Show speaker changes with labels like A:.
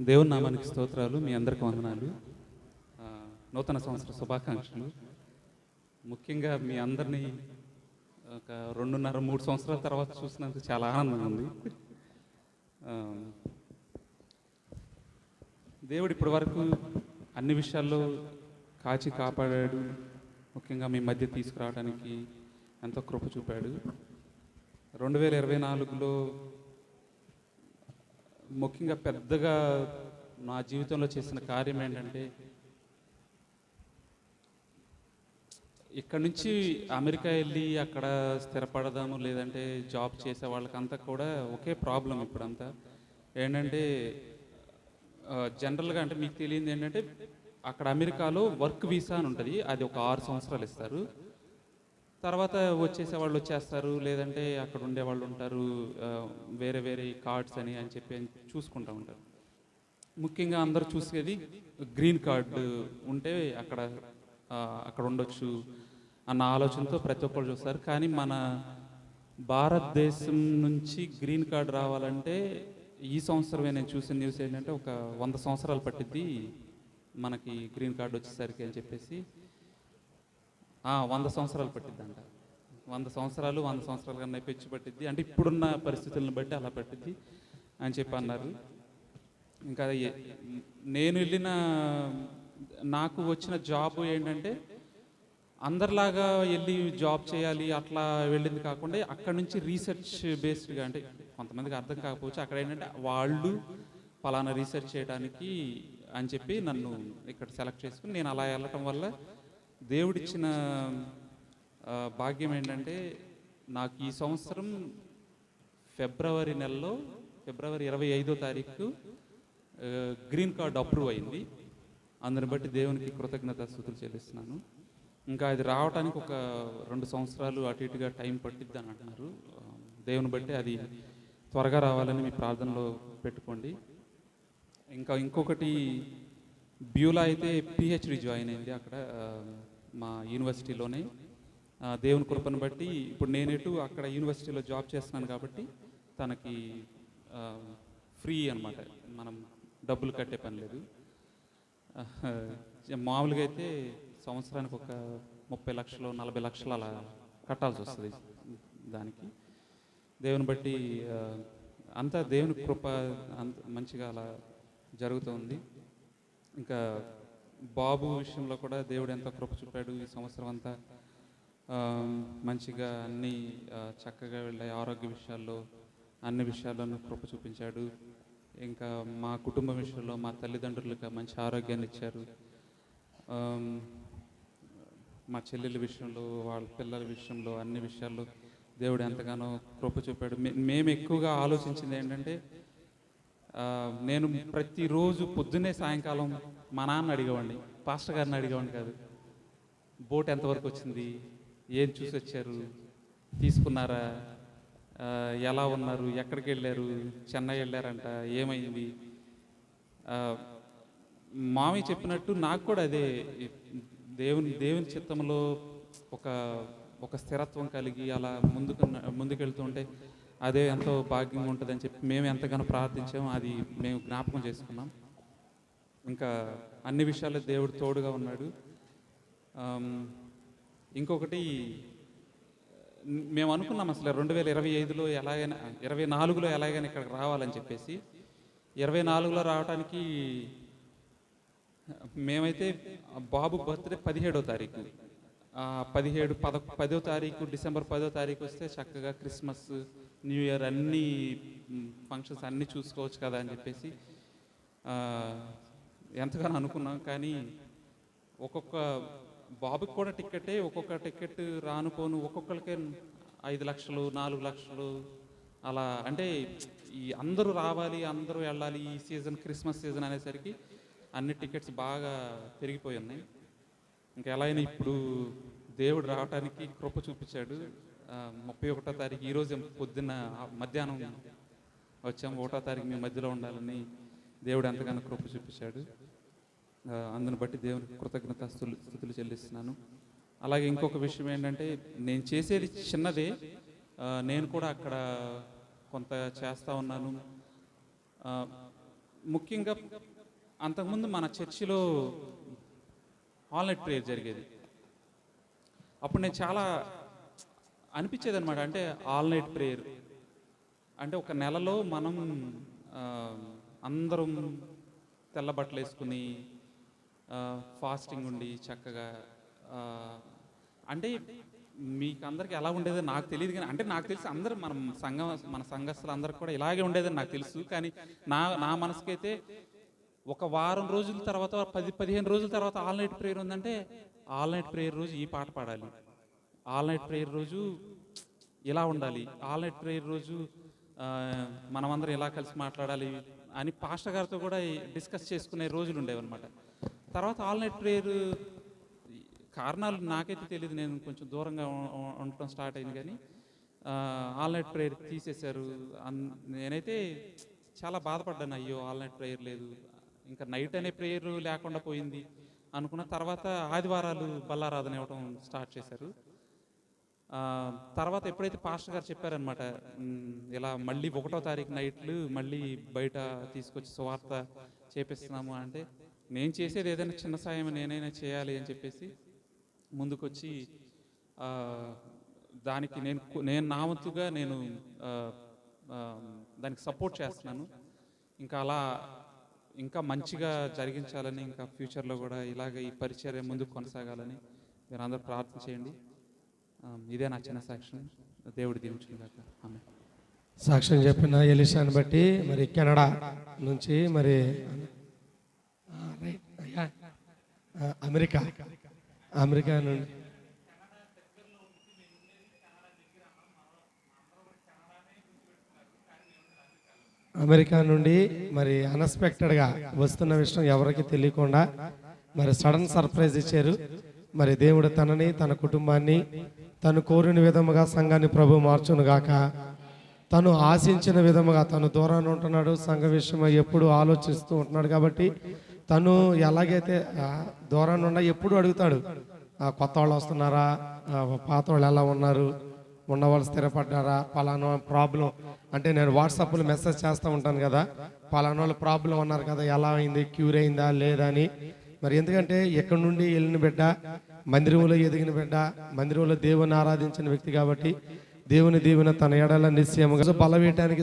A: దేవుని నామానికి స్తోత్రాలు మీ అందరికి వందనాలు. నూతన సంవత్సర శుభాకాంక్షలు. ముఖ్యంగా మీ అందరినీ ఒక రెండున్నర మూడు సంవత్సరాల తర్వాత చూసినందుకు చాలా ఆనందంగా ఉంది. దేవుడు ఇప్పటి వరకు అన్ని విషయాల్లో కాచి కాపాడాడు. ముఖ్యంగా మీ మధ్య తీసుకురావడానికి ఎంతో కృప చూపాడు. రెండు వేల ఇరవై నాలుగులో ముఖ్యంగా పెద్దగా నా జీవితంలో చేసిన కార్యం ఏంటంటే ఇక్కడ నుంచి అమెరికా వెళ్ళి అక్కడ స్థిరపడదాము లేదంటే జాబ్ చేసే వాళ్ళకంతా కూడా ఒకే ప్రాబ్లం ఇప్పుడంతా. ఏంటంటే జనరల్గా అంటే మీకు తెలియంది ఏంటంటే అక్కడ అమెరికాలో వర్క్ వీసా అని ఉంటుంది. అది ఒక ఆరు సంవత్సరాలు ఇస్తారు. తర్వాత వచ్చేసే వాళ్ళు వచ్చేస్తారు లేదంటే అక్కడ ఉండే వాళ్ళు ఉంటారు వేరే వేరే కార్డ్స్ అని అని చెప్పి చూసుకుంటూ ఉంటారు. ముఖ్యంగా అందరూ చూసేది గ్రీన్ కార్డు ఉంటే అక్కడ అక్కడ ఉండొచ్చు అన్న ఆలోచనతో ప్రతి ఒక్కరు చూస్తారు. కానీ మన భారతదేశం నుంచి గ్రీన్ కార్డు రావాలంటే ఈ సంవత్సరమే నేను చూసిన న్యూస్ ఏంటంటే ఒక వంద సంవత్సరాలు పట్టిద్ది మనకి గ్రీన్ కార్డు వచ్చేసరికి అని చెప్పేసి వంద సంవత్సరాలు పట్టిద్దంట. వంద సంవత్సరాలు వంద సంవత్సరాల కన్నా పెంచి పట్టిద్ది. అంటే ఇప్పుడున్న పరిస్థితులను బట్టి అలా పట్టిద్ది అని చెప్పి అన్నారు. ఇంకా నేను వెళ్ళిన నాకు వచ్చిన జాబ్ ఏంటంటే అందరిలాగా వెళ్ళి జాబ్ చేయాలి అట్లా వెళ్ళింది కాకుండా అక్కడ నుంచి రీసెర్చ్ బేస్డ్గా అంటే కొంతమందికి అర్థం కాకపోవచ్చు. అక్కడ ఏంటంటే వాళ్ళు పలానా రీసెర్చ్ చేయడానికి అని చెప్పి నన్ను ఇక్కడ సెలెక్ట్ చేసుకుని నేను అలా వెళ్ళటం వల్ల దేవుడిచ్చిన భాగ్యం ఏంటంటే నాకు ఈ సంవత్సరం ఫిబ్రవరి నెలలో ఫిబ్రవరి ఇరవై ఐదో తారీఖు గ్రీన్ కార్డ్ అప్రూవ్ అయింది. అందుని బట్టి దేవునికి కృతజ్ఞత స్థుతులు చెల్లిస్తున్నాను. ఇంకా అది రావడానికి ఒక రెండు సంవత్సరాలు అటు ఇటుగా టైం పట్టిద్ది అని అంటున్నారు. దేవుని బట్టి అది త్వరగా రావాలని మీ ప్రార్థనలో పెట్టుకోండి. ఇంకా ఇంకొకటి బ్యూలా అయితే పిహెచ్డి జాయిన్ అయింది అక్కడ. మా యూనివర్సిటీలోనే దేవుని కృపను బట్టి ఇప్పుడు నేనేటు అక్కడ యూనివర్సిటీలో జాబ్ చేస్తున్నాను కాబట్టి తనకి ఫ్రీ అనమాట మనం డబ్బులు కట్టే పని లేదు. మామూలుగా అయితే సంవత్సరానికి ఒక ముప్పై లక్షలు నలభై లక్షలు అలా కట్టాల్సి వస్తుంది దానికి. దేవుని బట్టి అంతా దేవుని కృప అంత మంచిగా అలా జరుగుతుంది ఇంకా బాబు విషయంలో కూడా దేవుడు ఎంత కృప చూపాడు ఈ సంవత్సరం అంతా. మంచిగా అన్ని చక్కగా వెళ్ళాయి ఆరోగ్య విషయాల్లో అన్ని విషయాల్లోనూ కృప చూపించాడు. ఇంకా మా కుటుంబ విషయంలో మా తల్లిదండ్రులకు మంచి ఆరోగ్యాన్ని ఇచ్చారు. మా చెల్లెల విషయంలో వాళ్ళ పిల్లల విషయంలో అన్ని విషయాల్లో దేవుడు ఎంతగానో కృప చూపాడు. మేము ఎక్కువగా ఆలోచించింది ఏంటంటే నేను ప్రతిరోజు పొద్దున్నే సాయంకాలం మా నాన్న అడిగేవాడిని పాస్టర్ గారిని అడిగేవాడిని కాదు. బోట్ ఎంతవరకు వచ్చింది? ఏం చూసి వచ్చారు? తీసుకున్నారా? ఎలా ఉన్నారు? ఎక్కడికి వెళ్ళారు? చెన్నై వెళ్ళారంట. ఏమైంది? మామి చెప్పినట్టు నాకు కూడా అదే దేవుని దేవుని చిత్తంలో ఒక ఒక స్థిరత్వం కలిగి అలా ముందుకు ముందుకెళ్తుంటే అదే ఎంతో భాగ్యంగా ఉంటుందని చెప్పి మేము ఎంతగానో ప్రార్థించాము అది మేము జ్ఞాపకం చేసుకున్నాం. ఇంకా అన్ని విషయాల్లో దేవుడు తోడుగా ఉన్నాడు. ఇంకొకటి మేము అనుకున్నాం అసలు రెండు వేల ఇరవై ఐదులో ఎలాగైనా ఇరవై నాలుగులో ఎలాగైనా ఇక్కడికి రావాలని చెప్పేసి ఇరవై నాలుగులో రావడానికి మేమైతే బాబు బర్త్డే పదిహేడో తారీఖు. పదిహేడు పద పదో తారీఖు డిసెంబర్ పదో తారీఖు వస్తే చక్కగా క్రిస్మస్ న్యూ ఇయర్ అన్ని ఫంక్షన్స్ అన్నీ చూసుకోవచ్చు కదా అని చెప్పేసి ఎంతగానో అనుకున్నాం కానీ ఒక్కొక్క బాబుకి కూడా టికెటే ఒక్కొక్క టికెట్ రానుకోను ఒక్కొక్కరికే ఐదు లక్షలు నాలుగు లక్షలు అలా అంటే ఈ అందరూ రావాలి అందరూ వెళ్ళాలి ఈ సీజన్ క్రిస్మస్ సీజన్ అనేసరికి అన్ని టికెట్స్ బాగా పెరిగిపోయి ఉన్నాయి. ఇంకా ఎలా అయినా ఇప్పుడు దేవుడు రావడానికి కృప చూపించాడు. ముప్పై ఒకటో తారీఖు ఈరోజు పొద్దున్న మధ్యాహ్నం వచ్చాము ఒకటో తారీఖు మీ మధ్యలో ఉండాలని దేవుడు ఎంతగానో కృప చూపించాడు. అందును బట్టి దేవునికి కృతజ్ఞత స్థుతులు చెల్లిస్తున్నాను. అలాగే ఇంకొక విషయం ఏంటంటే నేను చేసేది చిన్నదే. నేను కూడా అక్కడ కొంత చేస్తూ ఉన్నాను. ముఖ్యంగా అంతకుముందు మన చర్చిలో ఆల్నైట్ ప్రేయర్ జరిగేది. అప్పుడు నేను చాలా అనిపించేది అనమాట అంటే ఆల్ నైట్ ప్రేయర్. అంటే ఒక నెలలో మనం అందరం తెల్ల బట్టలు వేసుకుని ఫాస్టింగ్ ఉండి చక్కగా అంటే మీకు అందరికి ఎలా ఉండేదో నాకు తెలియదు కానీ అంటే నాకు తెలిసి అందరూ మనం సంఘం మన సంఘస్థులు అందరికి కూడా ఇలాగే ఉండేదని నాకు తెలుసు కానీ నా నా మనసుకైతే ఒక వారం రోజుల తర్వాత పది పదిహేను రోజుల తర్వాత ఆల్ నైట్ ప్రేయర్ ఉందంటే ఆల్ నైట్ ప్రేయర్ రోజు ఈ పాట పాడాలి. ఆల్ నైట్ ప్రేయర్ రోజు ఇలా ఉండాలి. ఆల్ నైట్ ప్రేయర్ రోజు మనమందరం ఇలా కలిసి మాట్లాడాలి? అని పాస్టర్ గారితో కూడా డిస్కస్ చేసుకునే రోజులు ఉండేవన్నమాట. తర్వాత ఆల్ నైట్ ప్రేయర్ కారణాలు నాకైతే తెలియదు నేను కొంచెం దూరంగా ఉండటం స్టార్ట్ అయింది కానీ ఆల్ నైట్ ప్రేయర్ తీసేశారు. అన్- నేనైతే చాలా బాధపడ్డాను అయ్యో ఆల్ నైట్ ప్రేయర్ లేదు ఇంకా నైట్ అనే ప్రేయర్ లేకుండా పోయింది అనుకున్న తర్వాత ఆదివారాలు బల్లారాధన ఇవ్వడం స్టార్ట్ చేశారు. తర్వాత ఎప్పుడైతే పాస్టర్ గారు చెప్పారనమాట ఇలా మళ్ళీ ఒకటో తారీఖు నైట్లు మళ్ళీ బయట తీసుకొచ్చి సువార్త చేపిస్తున్నాము అంటే నేను చేసేది ఏదైనా చిన్న సాయం నేనైనా చేయాలి అని చెప్పేసి ముందుకొచ్చి దానికి నేను నేను నా వంతుగా నేను దానికి సపోర్ట్ చేస్తున్నాను. ఇంకా అలా ఇంకా మంచిగా జరిగించాలని ఇంకా ఫ్యూచర్లో కూడా ఇలాగ ఈ పరిచర్య ముందుకు కొనసాగాలని మీరు అందరూ ప్రార్థన చేయండి. Um, ఇదే నా చిన్న సాక్ష్యం. దేవుడు దీవించును ఆమె
B: సాక్ష్యం చెప్పిన ఎలిషాని బట్టి మరి కెనడా నుంచి మరి అమెరికా అమెరికా నుండి. అమెరికా నుండి మరి అన్ఎక్స్పెక్టెడ్గా వస్తున్న విషయం ఎవరికి తెలియకుండా మరి సడన్ సర్ప్రైజ్ ఇచ్చారు. మరి దేవుడు తనని తన కుటుంబాన్ని తను కోరిన విధముగా సంఘాన్ని ప్రభు మార్చును గాక. తను ఆశించిన విధముగా తను దూరాన్ని ఉంటున్నాడు సంఘ విషయమై ఎప్పుడు ఆలోచిస్తూ ఉంటున్నాడు కాబట్టి తను ఎలాగైతే దూరాన్ని ఉండ ఎప్పుడు అడుగుతాడు కొత్త వాళ్ళు వస్తున్నారా? పాత వాళ్ళు ఎలా ఉన్నారు? ఉన్నవాళ్ళు స్థిరపడ్డారా? పలానా ప్రాబ్లం అంటే నేను వాట్సాప్లో మెసేజ్ చేస్తూ ఉంటాను కదా పలానా వాళ్ళు ప్రాబ్లం ఉన్నారు కదా ఎలా అయింది? క్యూర్ అయిందా? లేదా? అని. మరి ఎందుకంటే ఎక్కడి నుండి వెళ్ళిన బిడ్డ మందిరంలో ఎదిగిన బిడ్డ మందిరంలో దేవుని ఆరాధించిన వ్యక్తి కాబట్టి దేవుని దీవెన తన ఎడల నిశ్చయముగా బలవేయటానికి